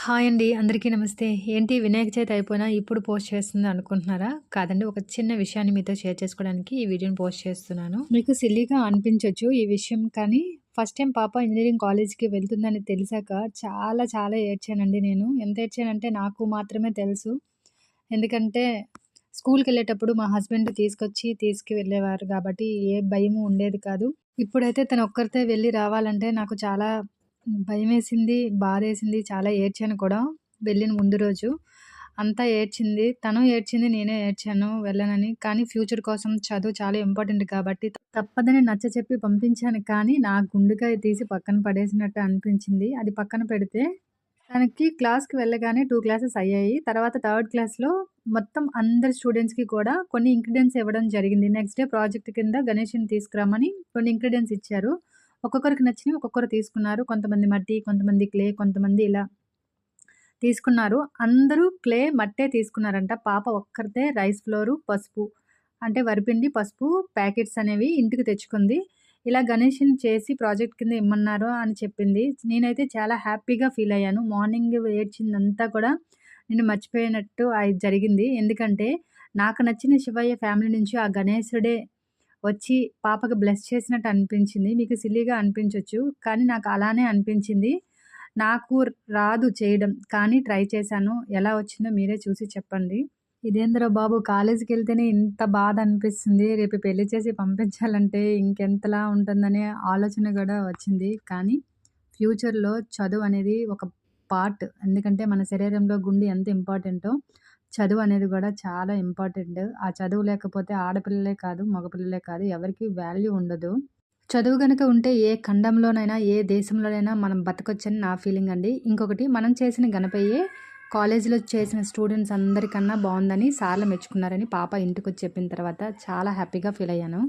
Hi అండి. అందరికీ నమస్తే. ఏంటి వినాయక చవితి అయిపోయినా ఇప్పుడు పోస్ట్ చేస్తుంది అనుకుంటున్నారా? కాదండి. ఒక చిన్న విషయాన్ని మీతో షేర్ చేసుకోవడానికి ఈ వీడియోని పోస్ట్ చేస్తున్నాను. మీకు సిల్లీగా అనిపించవచ్చు ఈ విషయం. కానీ ఫస్ట్ టైం పాప ఇంజనీరింగ్ కాలేజ్‌కి వెళ్తుందని తెలిసాక చాలా చాలా ఏడ్చానండి నేను. ఎంత ఏడ్చానంటే నాకు మాత్రమే తెలుసు. ఎందుకంటే స్కూల్కి వెళ్ళేటప్పుడు మా హస్బెండ్ తీసుకొచ్చి తీసుకువెళ్ళేవారు కాబట్టి ఏ భయము ఉండేది కాదు. ఇప్పుడైతే తను ఒక్కరితే వెళ్ళి రావాలంటే నాకు చాలా భయమేసింది, బాధేసింది. చాలా ఏడ్చాను కూడా వెళ్ళిన ముందు రోజు. అంతా ఏడ్చింది. తను ఏడ్చింది. నేనే ఏడ్చాను వెళ్ళనని. కానీ ఫ్యూచర్ కోసం చదువు చాలా ఇంపార్టెంట్ కాబట్టి తప్పదని నచ్చ చెప్పి పంపించాను. కానీ నా గుండెకాయ తీసి పక్కన పడేసినట్టు అనిపించింది. అది పక్కన పెడితే తనకి క్లాస్‌కి వెళ్ళగానే టూ క్లాసెస్ అయ్యాయి. తర్వాత థర్డ్ క్లాస్‌లో మొత్తం అందరి స్టూడెంట్స్‌కి కూడా కొన్ని ఇంగ్రీడియెంట్స్ ఇవ్వడం జరిగింది. నెక్స్ట్ డే ప్రాజెక్ట్ కింద గణేష్ని తీసుకురామని కొన్ని ఇంగ్రీడియెంట్స్ ఇచ్చారు. ఒక్కొక్కరికి నచ్చినవి ఒక్కొక్కరు తీసుకున్నారు. కొంతమంది మట్టి, కొంతమంది క్లే, కొంతమంది ఇలా తీసుకున్నారు. అందరూ క్లే, మట్టే తీసుకున్నారంట. పాప ఒక్కరితే రైస్ ఫ్లోరు, పసుపు అంటే వరిపిండి, పసుపు ప్యాకెట్స్ అనేవి ఇంటికి తెచ్చుకుంది. ఇలా గణేషుని చేసి ప్రాజెక్ట్ కింద ఇమ్మన్నారు అని చెప్పింది. నేనైతే చాలా హ్యాపీగా ఫీల్ అయ్యాను. మార్నింగ్ ఏడ్చిందంతా కూడా నేను మర్చిపోయినట్టు అది జరిగింది. ఎందుకంటే నాకు నచ్చిన శివయ్య ఫ్యామిలీ నుంచి ఆ గణేశుడే వచ్చి పాపకు బ్లెస్ చేసినట్టు అనిపించింది. మీకు సిల్లీగా అనిపించవచ్చు కానీ నాకు అలానే అనిపించింది. నాకు రాదు చేయడం. కానీ ట్రై చేశాను. ఎలా వచ్చిందో మీరే చూసి చెప్పండి. ఇదేంద్ర బాబు కాలేజీకి వెళ్తేనే ఇంత బాధ అనిపిస్తుంది. రేపు పెళ్ళి చేసి పంపించాలంటే ఇంకెంతలా ఉంటుందనే ఆలోచన కూడా వచ్చింది. కానీ ఫ్యూచర్‌లో చదువు అనేది ఒక పార్ట్. ఎందుకంటే మన శరీరంలో గుండె ఎంత ఇంపార్టెంటో చదువు అనేది కూడా చాలా ఇంపార్టెంట్. ఆ చదువు లేకపోతే ఆడపిల్లలే కాదు, మగపిల్లలే కాదు ఎవరికి వాల్యూ ఉండదు. చదువు కనుక ఉంటే ఏ ఖండంలోనైనా, ఏ దేశంలోనైనా మనం బతకొచ్చని నా ఫీలింగ్ అండి. ఇంకొకటి మనం చేసిన గణపయ్యే కాలేజీలో చేసిన స్టూడెంట్స్ అందరికన్నా బాగుందని సార్లు మెచ్చుకున్నారని పాప ఇంటికొచ్చి చెప్పిన తర్వాత చాలా హ్యాపీగా ఫీల్ అయ్యాను.